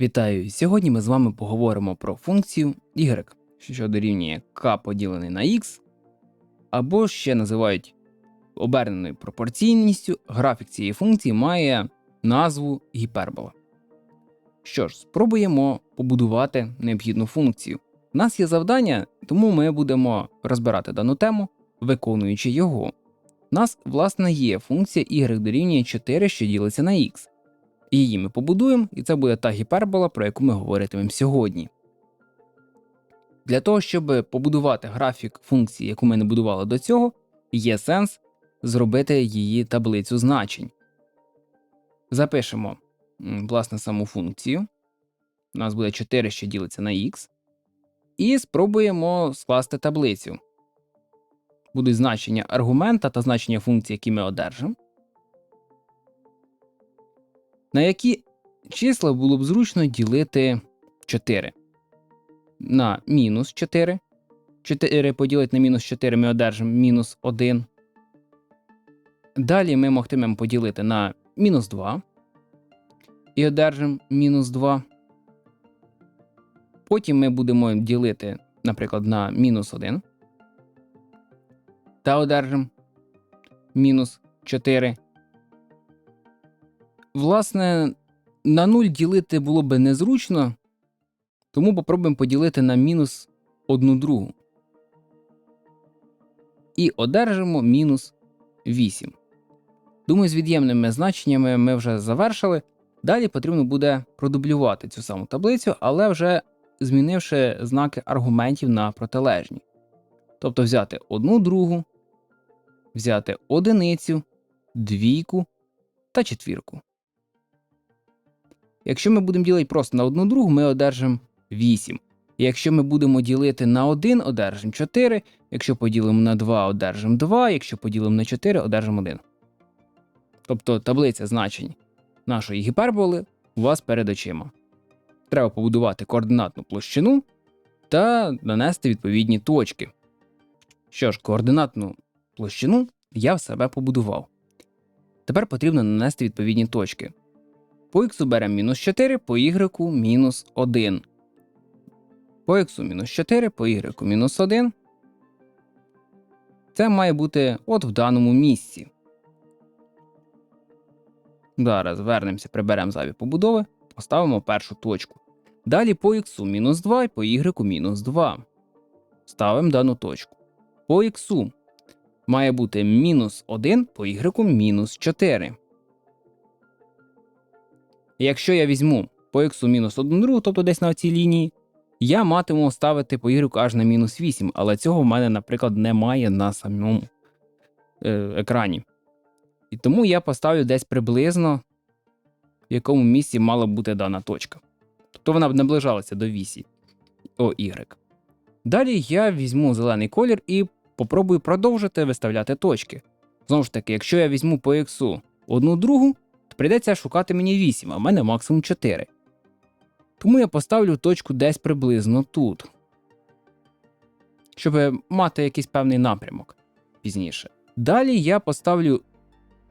Вітаю! Сьогодні ми з вами поговоримо про функцію y, що дорівнює k поділений на x, або ще називають оберненою пропорційністю. Графік цієї функції має назву гіпербола. Що ж, спробуємо побудувати необхідну функцію. У нас є завдання, тому ми будемо розбирати дану тему, виконуючи його. У нас, власне, є функція y дорівнює 4, що ділиться на x. Її ми побудуємо, і це буде та гіпербола, про яку ми говоритимемо сьогодні. Для того, щоб побудувати графік функції, яку ми не будували до цього, є сенс зробити її таблицю значень. Запишемо власне саму функцію. У нас буде 4, що ділиться на x. І спробуємо скласти таблицю. Будуть значення аргумента та значення функції, які ми одержимо. На які числа було б зручно ділити 4? На мінус 4. 4 поділити на мінус 4 ми одержимо мінус 1. Далі ми могтимемо поділити на мінус 2 і одержимо мінус 2. Потім ми будемо ділити, наприклад, на мінус 1 та одержимо мінус 4. Власне, на 0 ділити було би незручно, тому попробуємо поділити на мінус 1 другу. І одержимо мінус 8. Думаю, з від'ємними значеннями ми вже завершили. Далі потрібно буде продублювати цю саму таблицю, але вже змінивши знаки аргументів на протилежні. Тобто взяти одну другу, взяти одиницю, двійку та четвірку. Якщо ми будемо ділити просто на одну другу, ми одержимо 8. Якщо ми будемо ділити на 1, одержимо 4. Якщо поділимо на 2, одержимо 2. Якщо поділимо на 4, одержимо 1. Тобто таблиця значень нашої гіперболи у вас перед очима. Треба побудувати координатну площину та нанести відповідні точки. Що ж, координатну площину я в себе побудував. Тепер потрібно нанести відповідні точки. По х беремо мінус 4, по y мінус 1. По х мінус 4, по y мінус 1. Це має бути от в даному місці. Зараз вернемося, приберемо зайві побудови, поставимо першу точку. Далі по х мінус 2 і по y мінус 2. Ставимо дану точку. По х має бути мінус 1, по y мінус 4. Якщо я візьму по х мінус 1 другу, тобто десь на цій лінії, я матиму ставити по y аж на мінус 8, але цього в мене, наприклад, немає на самому е, екрані. І тому я поставлю десь приблизно, в якому місці мала бути дана точка. Тобто вона б наближалася до вісі OY. Далі я візьму зелений колір і попробую продовжити виставляти точки. Знову ж таки, якщо я візьму по х одну другу, то прийдеться шукати мені 8, а в мене максимум 4. Тому я поставлю точку десь приблизно тут, щоб мати якийсь певний напрямок пізніше. Далі я поставлю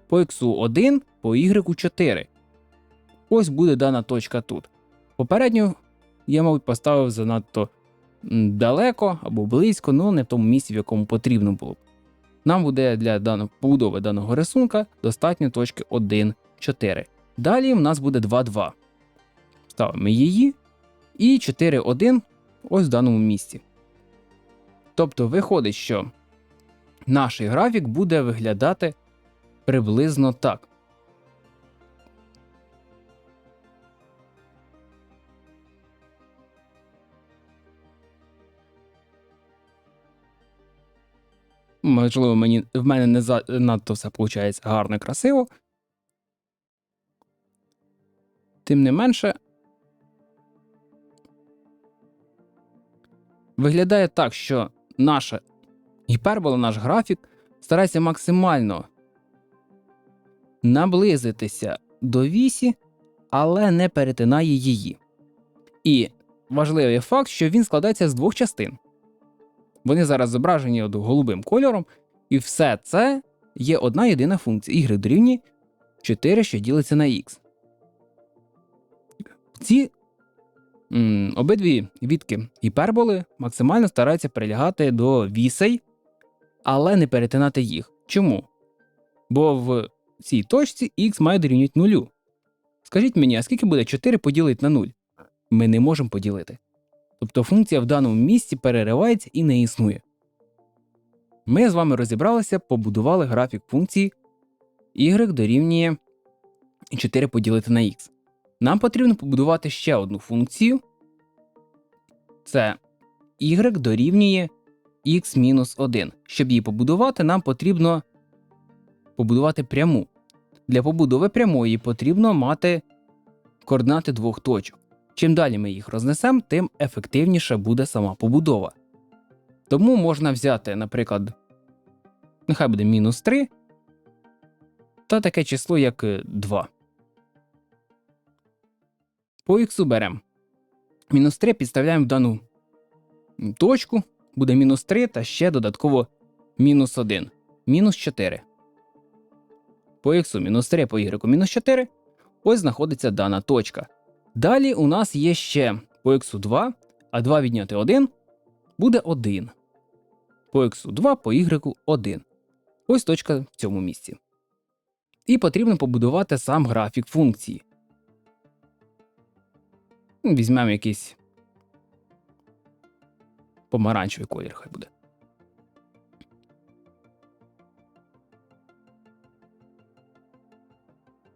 по x 1, по y 4. Ось буде дана точка тут. Попередньо я, мабуть, поставив занадто далеко або близько, але не в тому місці, в якому потрібно було. Нам буде для даного, побудови даного рисунка достатньо точки 1, 4. Далі в нас буде 2, 2. Ставимо її. І 4, 1 ось в даному місці. Тобто виходить, що наш графік буде виглядати приблизно так. Можливо, мені, в мене не за- надто все виходить гарно і красиво. Тим не менше, виглядає так, що наша гіпербола, наш графік старається максимально наблизитися до вісі, але не перетинає її. І важливий факт, що він складається з двох частин. Вони зараз зображені голубим кольором, і все це є одна єдина функція y дорівнює 4, що ділиться на x. Ці м, обидві відки гіперболи максимально стараються прилягати до вісей, але не перетинати їх. Чому? Бо в цій точці х має дорівнювати нулю. Скажіть мені, а скільки буде 4 поділити на 0? Ми не можемо поділити. Тобто функція в даному місці переривається і не існує. Ми з вами розібралися, побудували графік функції y дорівнює 4 поділити на x. Нам потрібно побудувати ще одну функцію. Це y дорівнює x-1. Щоб її побудувати, нам потрібно побудувати пряму. Для побудови прямої потрібно мати координати двох точок. Чим далі ми їх рознесемо, тим ефективніше буде сама побудова. Тому можна взяти, наприклад, нехай буде мінус 3 та таке число, як 2. По х беремо. Мінус 3 підставляємо в дану точку, буде мінус 3 та ще додатково мінус 1. Мінус 4. По х мінус 3 по y мінус 4. Ось знаходиться дана точка. Далі у нас є ще по х 2, а 2 відняти 1 буде 1. По х 2 по y 1. Ось точка в цьому місці. І потрібно побудувати сам графік функції. Ну, Візьмемо якийсь помаранчевий колір, хай буде.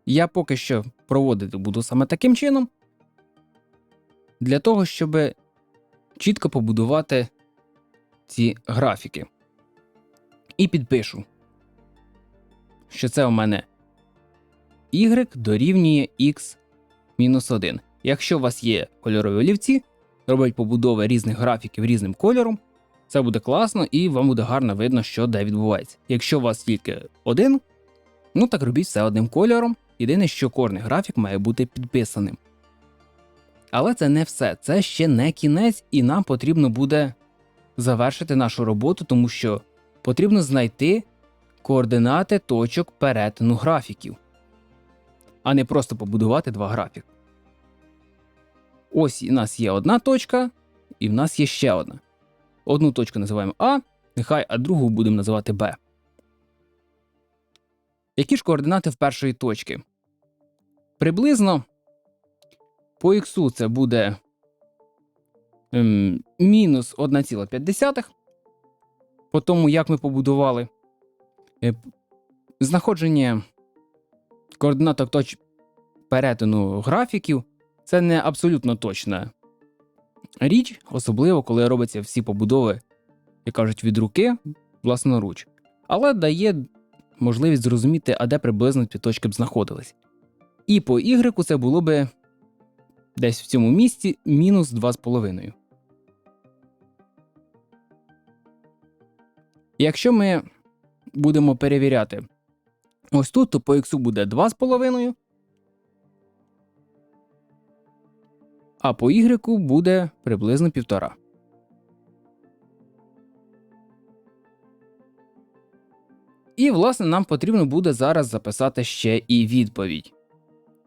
Я поки що проводити буду саме таким чином, для того, щоб чітко побудувати ці графіки. І підпишу, що це у мене y дорівнює x мінус 1. Якщо у вас є кольорові олівці, робить побудови різних графіків різним кольором, це буде класно і вам буде гарно видно, що де відбувається. Якщо у вас тільки один, ну так робіть все одним кольором. Єдине, що кожний графік має бути підписаним. Але це не все, це ще не кінець, і нам потрібно буде завершити нашу роботу, тому що потрібно знайти координати точок перетину графіків, а не просто побудувати два графіки. Ось у нас є одна точка, і в нас є ще одна. Одну точку називаємо А, нехай, а другу будемо називати Б. Які ж координати в першої точки? Приблизно по х це буде ем, мінус 1,5. По тому, як ми побудували е, знаходження координаток точ перетину графіків це не абсолютно точна річ, особливо коли робиться всі побудови, як кажуть, від руки власноруч, але дає можливість зрозуміти, а де приблизно ці точки б знаходились. І по Y це було би десь в цьому місці мінус 2,5. Якщо ми будемо перевіряти ось тут, то по X буде 2,5, а по Y буде приблизно 1,5. І, власне, нам потрібно буде зараз записати ще і відповідь.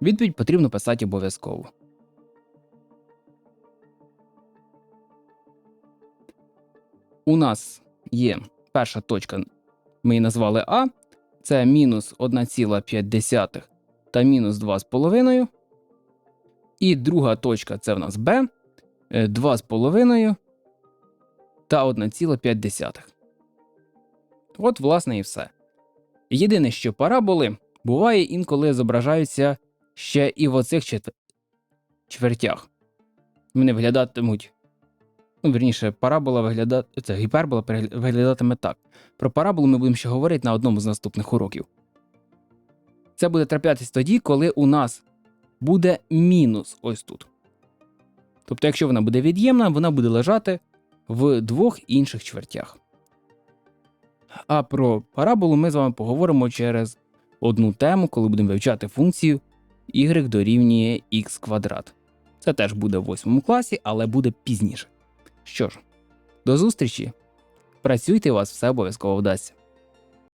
Відповідь потрібно писати обов'язково. У нас є перша точка, ми її назвали А. Це мінус 1,5 та мінус 2,5. І друга точка це в нас Б 2,5 та 1,5. От, власне, і все. Єдине, що параболи буває інколи зображаються ще і в оцих четвер... чвертях. Вони виглядатимуть. Ну, верніше, парабола вигляда... це гіпербола виглядатиме так. Про параболу ми будемо ще говорити на одному з наступних уроків. Це буде траплятися тоді, коли у нас буде мінус ось тут. Тобто, якщо вона буде від'ємна, вона буде лежати в двох інших чвертях. А про параболу ми з вами поговоримо через одну тему, коли будемо вивчати функцію y дорівнює x квадрат. Це теж буде в 8 класі, але буде пізніше. Що ж, до зустрічі! Працюйте, у вас все обов'язково вдасться.